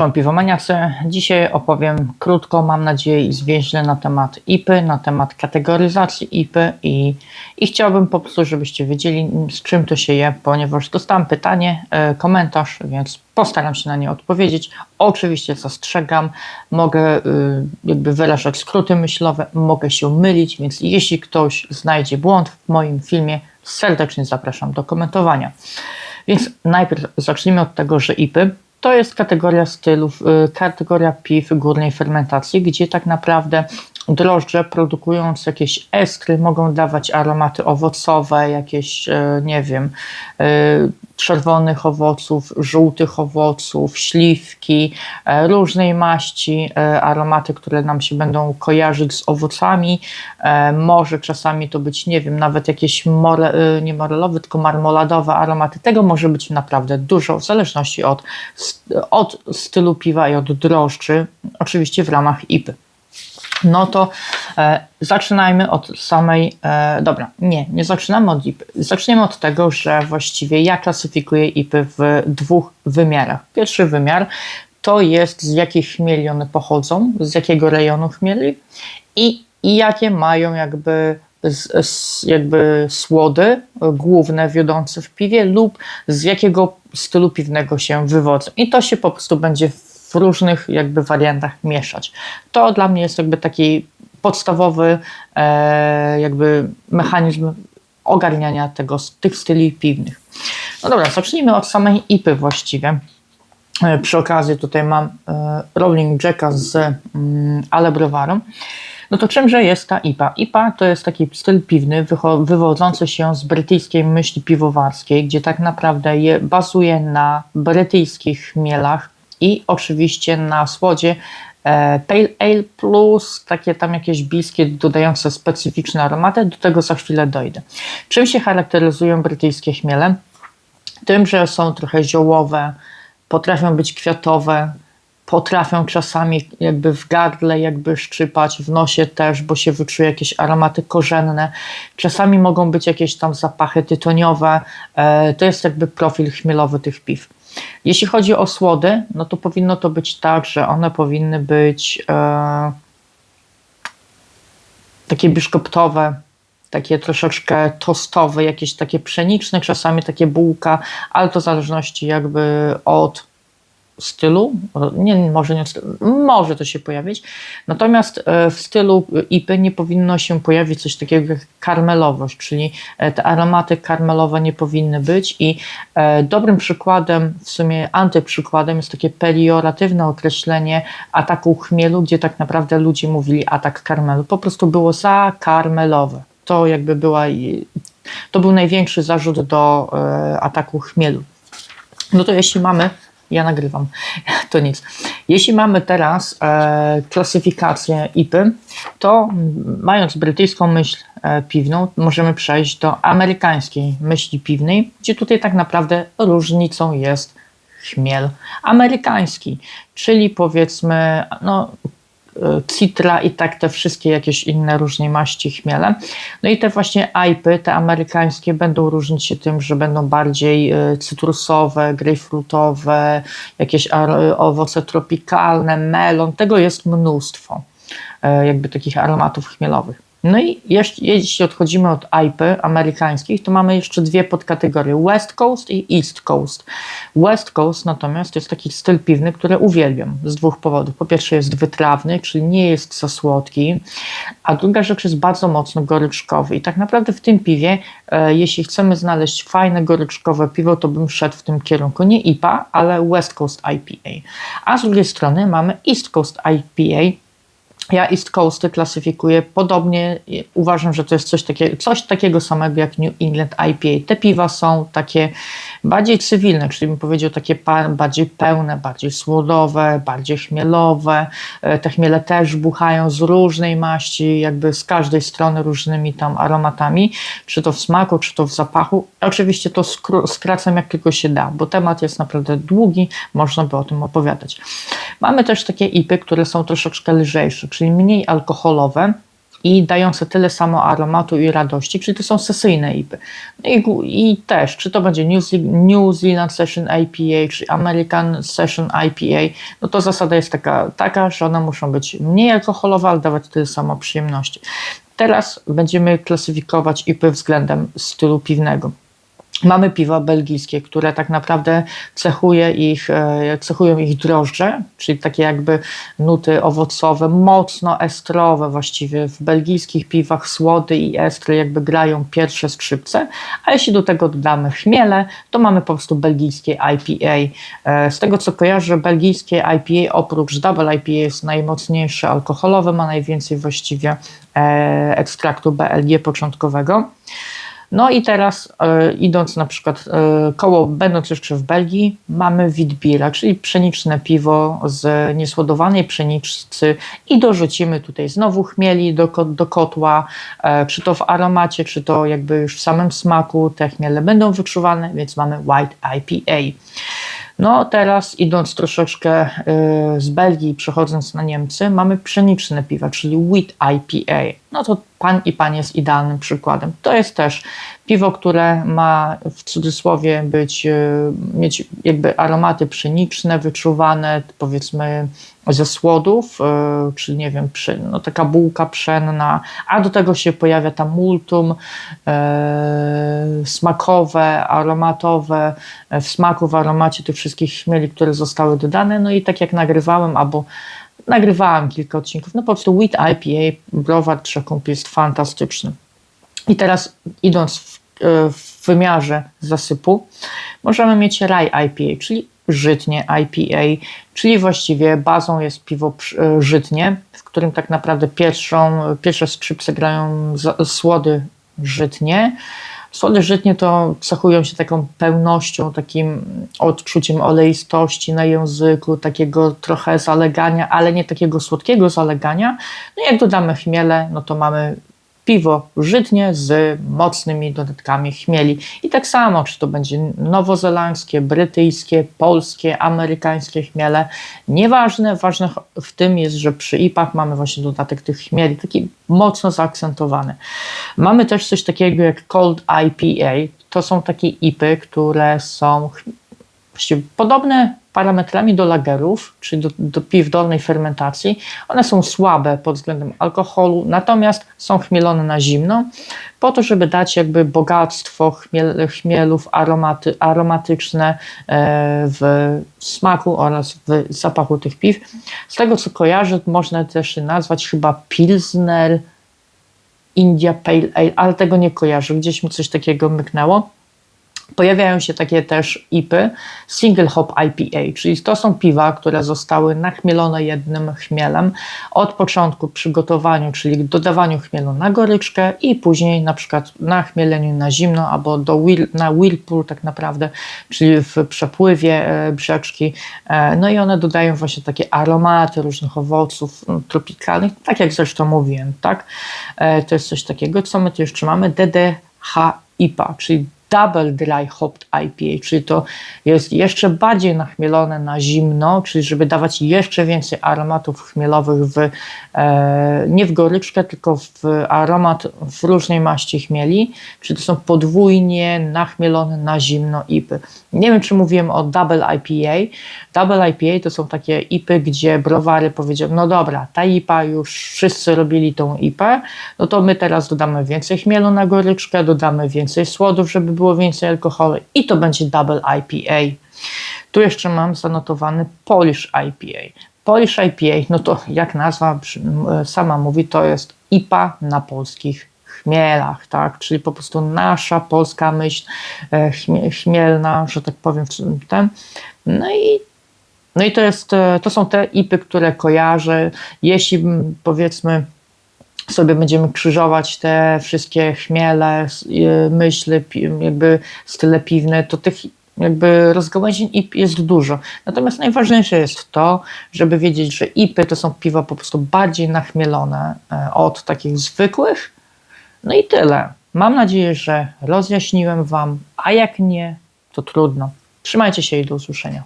Mam piwomaniacy. Dzisiaj opowiem krótko, mam nadzieję i zwięźle na temat IPy, na temat kategoryzacji IPy i, i chciałbym po prostu, żebyście wiedzieli z czym to się je, ponieważ dostałem pytanie, e, komentarz, więc postaram się na nie odpowiedzieć. Oczywiście zastrzegam, mogę y, jakby wyrażać skróty myślowe, mogę się mylić, więc jeśli ktoś znajdzie błąd w moim filmie, serdecznie zapraszam do komentowania. Więc najpierw zacznijmy od tego, że IPy to jest kategoria stylów, y, kategoria piw górnej fermentacji, gdzie tak naprawdę drożdże produkując jakieś eskry mogą dawać aromaty owocowe, jakieś, e, nie wiem, e, czerwonych owoców, żółtych owoców, śliwki, e, różnej maści, aromaty, które nam się będą kojarzyć z owocami. Może czasami to być, nie wiem, nawet jakieś more, nie morelowe, tylko marmoladowe aromaty. Tego może być naprawdę dużo, w zależności od, od stylu piwa i od drożdży, oczywiście w ramach IPy. No to e, zaczynajmy od samej. E, dobra, nie, nie zaczynamy od IPy. Zaczniemy od tego, że właściwie ja klasyfikuję IPy w dwóch wymiarach. Pierwszy wymiar to jest z jakich chmieli one pochodzą, z jakiego rejonu chmieli i, i jakie mają jakby z, z, jakby słody główne wiodące w piwie lub z jakiego stylu piwnego się wywodzą. I to się po prostu będzie w różnych jakby wariantach mieszać. To dla mnie jest jakby taki podstawowy e, jakby mechanizm ogarniania tego, tych styli piwnych. No dobra, zacznijmy od samej IPy właściwie. E, przy okazji tutaj mam e, Rolling Jacka z mm, Ale Browarem. No to czymże jest ta IPA? IPA to jest taki styl piwny wywodzący się z brytyjskiej myśli piwowarskiej, gdzie tak naprawdę je bazuje na brytyjskich chmielach, i oczywiście na słodzie e, Pale Ale plus takie tam jakieś biskit dodające specyficzne aromaty, do tego za chwilę dojdę. Czym się charakteryzują brytyjskie chmiele? Tym, że są trochę ziołowe, potrafią być kwiatowe, potrafią czasami jakby w gardle jakby szczypać, w nosie też, bo się wyczuje jakieś aromaty korzenne. Czasami mogą być jakieś tam zapachy tytoniowe. E, to jest jakby profil chmielowy tych piw. Jeśli chodzi o słody, no to powinno to być tak, że one powinny być e, takie biszkoptowe, takie troszeczkę tostowe, jakieś takie pszeniczne, czasami takie bułka, ale to w zależności jakby od stylu, nie, może nie może to się pojawić, natomiast e, w stylu IPy nie powinno się pojawić coś takiego jak karmelowość, czyli e, te aromaty karmelowe nie powinny być i e, dobrym przykładem, w sumie antyprzykładem jest takie perioratywne określenie ataku chmielu, gdzie tak naprawdę ludzie mówili atak karmelu, po prostu było za karmelowe. To jakby była, to był największy zarzut do ataku chmielu. No to jeśli mamy ja nagrywam, to nic. Jeśli mamy teraz e, klasyfikację IPy, to mając brytyjską myśl e, piwną, możemy przejść do amerykańskiej myśli piwnej, gdzie tutaj tak naprawdę różnicą jest chmiel amerykański, czyli powiedzmy, no citra i tak te wszystkie jakieś inne różne maści chmiele. No i te właśnie IPy, te amerykańskie, będą różnić się tym, że będą bardziej e, cytrusowe, grejpfrutowe, jakieś owoce tropikalne, melon, tego jest mnóstwo, e, jakby takich aromatów chmielowych. No i jeśli odchodzimy od IPy amerykańskich, to mamy jeszcze dwie podkategorie: West Coast i East Coast. West Coast natomiast jest taki styl piwny, który uwielbiam z dwóch powodów. Po pierwsze jest wytrawny, czyli nie jest za słodki, a druga rzecz jest bardzo mocno goryczkowy. I tak naprawdę w tym piwie, e, jeśli chcemy znaleźć fajne goryczkowe piwo, to bym szedł w tym kierunku. Nie IPA, ale West Coast IPA. A z drugiej strony mamy East Coast IPA, ja East Coasty klasyfikuję podobnie. Uważam, że to jest coś, takie, coś takiego samego jak New England IPA. Te piwa są takie bardziej cywilne, czyli bym powiedział takie bardziej pełne, bardziej słodowe, bardziej chmielowe. E, te chmiele też buchają z różnej maści, jakby z każdej strony różnymi tam aromatami, czy to w smaku, czy to w zapachu. Oczywiście to skracam jak tylko się da, bo temat jest naprawdę długi, można by o tym opowiadać. Mamy też takie IPy, które są troszeczkę lżejsze, czyli mniej alkoholowe, i dające tyle samo aromatu i radości, czyli to są sesyjne IPy. I, I też, czy to będzie New, New Zealand Session IPA, czy American Session IPA, no to zasada jest taka, taka, że one muszą być mniej alkoholowe, ale dawać tyle samo przyjemności. Teraz będziemy klasyfikować IPy względem stylu piwnego. Mamy piwa belgijskie, które tak naprawdę cechuje ich, e, cechują ich drożdże, czyli takie jakby nuty owocowe, mocno estrowe właściwie. W belgijskich piwach słody i estry jakby grają pierwsze skrzypce, a jeśli do tego dodamy chmiele, to mamy po prostu belgijskie IPA. E, Z tego co kojarzę, belgijskie IPA oprócz double IPA jest najmocniejsze alkoholowe, ma najwięcej właściwie e, ekstraktu BLG początkowego. No i teraz e, idąc na przykład e, koło, będąc jeszcze w Belgii, mamy witbira, czyli pszeniczne piwo z niesłodowanej pszeniczcy i dorzucimy tutaj znowu chmieli do, do kotła, e, czy to w aromacie, czy to jakby już w samym smaku te chmiele będą wyczuwane, więc mamy white IPA. No teraz idąc troszeczkę y, z Belgii, przechodząc na Niemcy, mamy pszeniczne piwa, czyli wheat IPA. No to pan i pan jest idealnym przykładem. To jest też piwo, które ma w cudzysłowie być, y, mieć jakby aromaty pszeniczne, wyczuwane powiedzmy ze słodów, y, czyli nie wiem, przy, no taka bułka pszenna, a do tego się pojawia tam multum smakowe, aromatowe, e, w smaku, w aromacie tych wszystkich śmieli, które zostały dodane. No i tak jak nagrywałem, albo nagrywałem kilka odcinków, no po prostu Wheat IPA, browar Trzekup jest fantastyczny. I teraz idąc w, e, w wymiarze zasypu, możemy mieć rye IPA, czyli żytnie IPA, czyli właściwie bazą jest piwo e, żytnie, w którym tak naprawdę pierwszą, pierwsze skrzypce grają słody żytnie. Słody żytnie to cechują się taką pełnością, takim odczuciem oleistości na języku, takiego trochę zalegania, ale nie takiego słodkiego zalegania. No jak dodamy chmiele, no to mamy piwo żytnie z mocnymi dodatkami chmieli. I tak samo, czy to będzie nowozelandzkie, brytyjskie, polskie, amerykańskie chmiele, nieważne, ważne w tym jest, że przy IPach mamy właśnie dodatek tych chmieli, taki mocno zaakcentowany. Mamy też coś takiego jak Cold IPA, to są takie IPy, które są właściwie podobne parametrami do lagerów, czyli do, do piw dolnej fermentacji. One są słabe pod względem alkoholu, natomiast są chmielone na zimno, po to, żeby dać jakby bogactwo chmiel, chmielów aromaty, aromatyczne e, w smaku oraz w zapachu tych piw. Z tego co kojarzę, można też nazwać chyba Pilsner, India Pale Ale, ale tego nie kojarzę, gdzieś mi coś takiego myknęło. Pojawiają się takie też IPy, single hop IPA, czyli to są piwa, które zostały nachmielone jednym chmielem od początku przygotowaniu, czyli dodawaniu chmielu na goryczkę i później na przykład na chmieleniu na zimno albo do whirl, na whirlpool tak naprawdę, czyli w przepływie e, brzeczki. E, No i one dodają właśnie takie aromaty różnych owoców tropikalnych, tak jak zresztą mówiłem, tak? E, To jest coś takiego. Co my tu jeszcze mamy? DDH IPA, czyli Double Dry Hopped IPA, czyli to jest jeszcze bardziej nachmielone na zimno, czyli żeby dawać jeszcze więcej aromatów chmielowych w, e, nie w goryczkę, tylko w aromat w różnej maści chmieli, czyli to są podwójnie nachmielone na zimno IPy. Nie wiem, czy mówiłem o Double IPA. Double IPA to są takie IPy, gdzie browary powiedział, no dobra, ta IPA już wszyscy robili tą IPę, no to my teraz dodamy więcej chmielu na goryczkę, dodamy więcej słodów, żeby było więcej alkoholu i to będzie Double IPA. Tu jeszcze mam zanotowany Polish IPA. Polish IPA, no to jak nazwa m, sama mówi, to jest IPA na polskich chmielach, tak? Czyli po prostu nasza polska myśl e, chmie- chmielna, że tak powiem, ten. No i no i to, jest, e, to są te IPy, które kojarzę. Jeśli powiedzmy sobie będziemy krzyżować te wszystkie chmiele, e, myśli, jakby style piwne, to tych jakby rozgałęzień IP jest dużo. Natomiast najważniejsze jest to, żeby wiedzieć, że IPy to są piwa po prostu bardziej nachmielone e, od takich zwykłych. No i tyle. Mam nadzieję, że rozjaśniłem Wam, a jak nie, to trudno. Trzymajcie się i do usłyszenia.